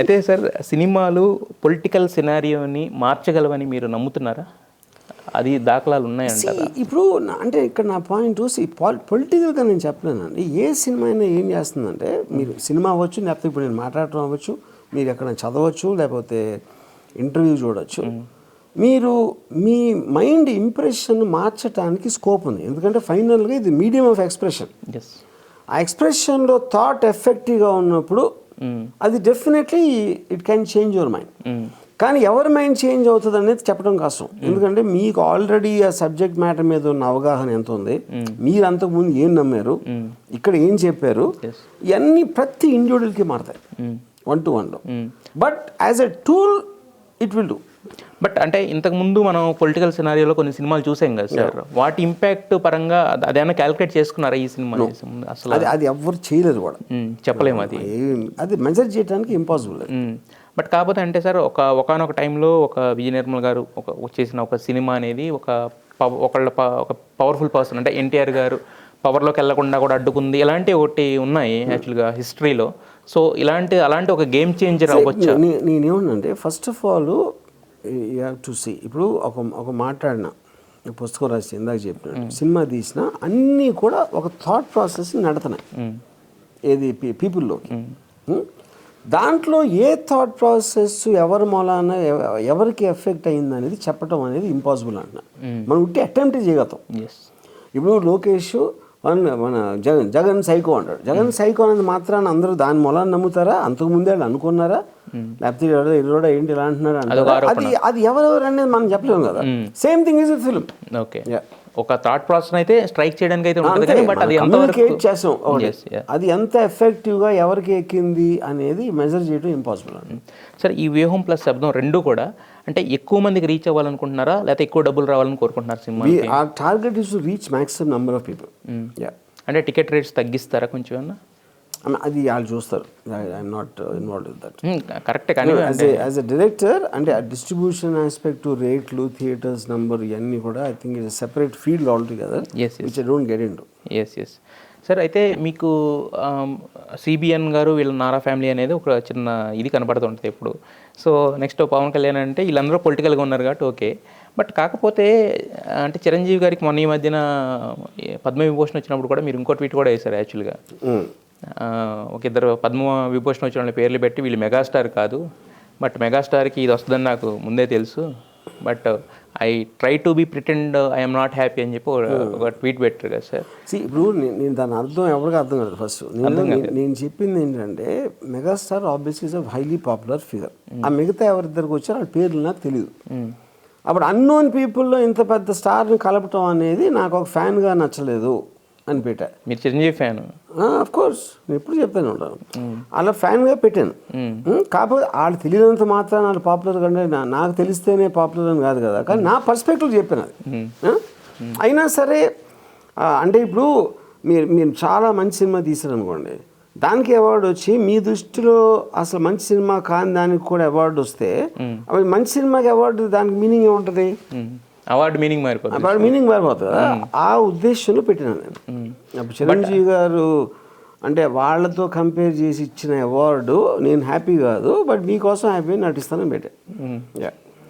అయితే సార్ సినిమాలు పొలిటికల్ సినారియోని మార్చగలవని మీరు నమ్ముతున్నారా? అది దాఖలాలు ఉన్నాయంటారా? ఇప్పుడు అంటే ఇక్కడ నా పాయింట్ పొలిటికల్గా నేను చెప్పలేనండి. ఏ సినిమా అయినా ఏం చేస్తుందంటే మీరు సినిమా అవ్వచ్చు లేకపోతే ఇప్పుడు నేను మాట్లాడటం అవ్వచ్చు మీరు ఎక్కడ చదవచ్చు లేకపోతే ఇంటర్వ్యూ చూడొచ్చు. మీరు మీ మైండ్ ఇంప్రెషన్ మార్చడానికి స్కోప్ ఉంది. ఎందుకంటే ఫైనల్గా ఇది మీడియం ఆఫ్ ఎక్స్ప్రెషన్. ఆ ఎక్స్ప్రెషన్లో థాట్ ఎఫెక్టివ్గా ఉన్నప్పుడు అది definitely it can change your mind కానీ ఎవరి మైండ్ చేంజ్ అవుతుంది అనేది చెప్పడం కష్టం. ఎందుకంటే మీకు ఆల్రెడీ ఆ సబ్జెక్ట్ మ్యాటర్ మీద ఉన్న అవగాహన ఎంత ఉంది? మీరు అంతకుముందు ఏం నమ్మారు? ఇక్కడ ఏం చెప్పారు? ఇవన్నీ ప్రతి ఇండివిజువల్కి మారుతాయి. వన్ టు వన్లో but as a tool it will do but అంటే ఇంతకు ముందు మనం పొలిటికల్ సినారియోలో కొన్ని సినిమాలు చూసాం కదా సార్. వాటి ఇంపాక్ట్ పరంగా అది- అదేమన్నా క్యాలిక్యులేట్ చేసుకున్నారా ఈ సినిమా అసలు అది అది ఎవ్వరు చేయలేరు కూడా. చెప్పలేము అది. అది మెజర్ చేయడానికి ఇంపాసిబుల్. బట్ కాకపోతే అంటే సార్ ఒక ఒకనొక టైంలో ఒక విజయ నిర్మల్ గారు ఒక చేసిన ఒక సినిమా అనేది ఒక ఒకళ్ళ ఒక పవర్ఫుల్ పర్సన్ అంటే ఎన్టీఆర్ గారు పవర్లోకి వెళ్ళకుండా కూడా అడ్డుకుంది. ఇలాంటి ఒకటి ఉన్నాయి యాక్చువల్గా హిస్టరీలో. సో ఇలాంటి అలాంటి ఒక గేమ్ చేంజర్ అవ్వచ్చు? నే- నేనేమన్నానంటే first of all you have to see. ఇప్పుడు ఒక ఒక మాట్లాడిన పుస్తకం రాసి ఇందాక చెప్పినట్టు సినిమా తీసిన అన్నీ కూడా ఒక థాట్ ప్రాసెస్ నడుతున్నాయి ఏది పీపుల్లోకి. దాంట్లో ఏ థాట్ ప్రాసెస్ ఎవరి మూలాన ఎవ- ఎవరికి ఎఫెక్ట్ అయింది అనేది చెప్పడం అనేది ఇంపాసిబుల్ అంటున్నా. మనం ఉట్టి అటెంప్ట్ చేయగలుగుతాం. ఇప్పుడు లోకేష్ వన్ మన జగన్ జగన్ సైకో అంటాడు. జగన్ సైకో అనేది మాత్రాన అందరూ దాని మూలాన్ని నమ్ముతారా? అంతకు ముందే వాళ్ళు అనుకున్నారా? లేకపోతే ఎవరో ఇల్లుడా ఏంటి ఇలా అంటున్నారు? అది అది ఎవరెవరు అనేది మనం చెప్పలేము కదా. Same thing is film okay. ఒక థాట్ ప్రాసెస్ అయితే స్ట్రైక్ చేయడానికి అయితే ఉంటుంది కానీ బట్ అది కమ్యూనికేట్ చేసాం. అది ఎంత ఎఫెక్టివ్గా ఎవరికి ఎక్కింది అనేది మెజర్ చేయడం ఇంపాసిబుల్ అండి. సార్ ఈ వ్యూహం ప్లస్ శబ్దం రెండు కూడా అంటే ఎక్కువ మందికి రీచ్ అవ్వాలనుకుంటున్నారా? లేకపోతే ఎక్కువ డబ్బులు రావాలని కోరుకుంటున్నారు cinema target is to reach maximum number of people yeah అంటే టికెట్ రేట్స్ తగ్గిస్తారా కొంచెం ఏమన్నా? అది వాళ్ళు చూస్తారు. I'm not involve with that కరెక్టే కానీ యాజ్ ఎ డైరెక్టర్ అంటే ఆ డిస్ట్రిబ్యూషన్ ఆస్పెక్ట్ రేట్లు థియేటర్స్ నంబర్ ఇవన్నీ కూడా I think it's separate field all together Yes, yes. Which I don't get into yes yes sir అయితే మీకు సిబిఎన్ గారు వీళ్ళ నారా ఫ్యామిలీ అనేది ఒక చిన్న ఇది కనపడుతుంటుంది ఇప్పుడు. సో నెక్స్ట్ పవన్ కళ్యాణ్ అంటే వీళ్ళందరూ పొలిటికల్గా ఉన్నారు కాబట్టి ఓకే. బట్ కాకపోతే అంటే చిరంజీవి గారికి మొన్న ఈ మధ్యన ఏ, పద్మ విభూషణ్ వచ్చినప్పుడు కూడా మీరు ఇంకో ట్వీట్ కూడా వేశారు యాక్చువల్గా. ఆ, ఒక ఇద్దరు పద్మ విభూషణ్ వచ్చిన వాళ్ళ పేర్లు పెట్టి వీళ్ళు మెగాస్టార్ కాదు. బట్ మెగాస్టార్కి ఇది వస్తుందని నాకు ముందే తెలుసు. But I try to be pretend I'm not happy అని చెప్పి ఒక- ట్వీట్ పెట్టారు కదా సార్. సి ఇప్పుడు నేను దాని అర్థం ఎవరికి అర్థం కాదు ఫస్ట్. నేను చెప్పింది ఏంటంటే megastar obviously is a highly popular figure. ఆ మిగతా ఎవరిద్దరికి వచ్చారో వాళ్ళ పేర్లు నాకు తెలియదు అప్పుడు అన్నోన్ పీపుల్లో ఇంత పెద్ద స్టార్ని కలపటం అనేది నాకు ఒక ఫ్యాన్గా నచ్చలేదు. అని పెట్టా మీరు చిరంజీవి ఫ్యాన్? ఆఫ్ కోర్స్ నేను ఎప్పుడు ఉంటాను అలా. ఫ్యాన్గా పెట్టాను. కాకపోతే వాళ్ళు తెలియనంత మాత్రం వాళ్ళు పాపులర్ కంటే నాకు తెలిస్తేనే పాపులర్ అని కాదు కదా. కానీ నా పర్స్పెక్టివ్ చెప్పాను అది? అయినా సరే అంటే ఇప్పుడు మీరు మీరు చాలా మంచి సినిమా తీశారనుకోండి. దానికి అవార్డు వచ్చి మీ దృష్టిలో అసలు మంచి సినిమా కాని దానికి కూడా అవార్డు వస్తే అవి మంచి సినిమాకి అవార్డు దానికి మీనింగ్ ఏముంటుంది? అవార్డు మీనింగ్ మారిపోతుంది వాడి మీనింగ్ మారిపోతుంది ఆ ఉద్దేశంలో పెట్టినాను నేను. అప్పుడు చిరంజీవి గారు అంటే వాళ్ళతో కంపేర్ చేసి ఇచ్చిన అవార్డు నేను హ్యాపీ కాదు బట్ మీకోసం హ్యాపీ నటిస్తానని పెట్టాను Yeah.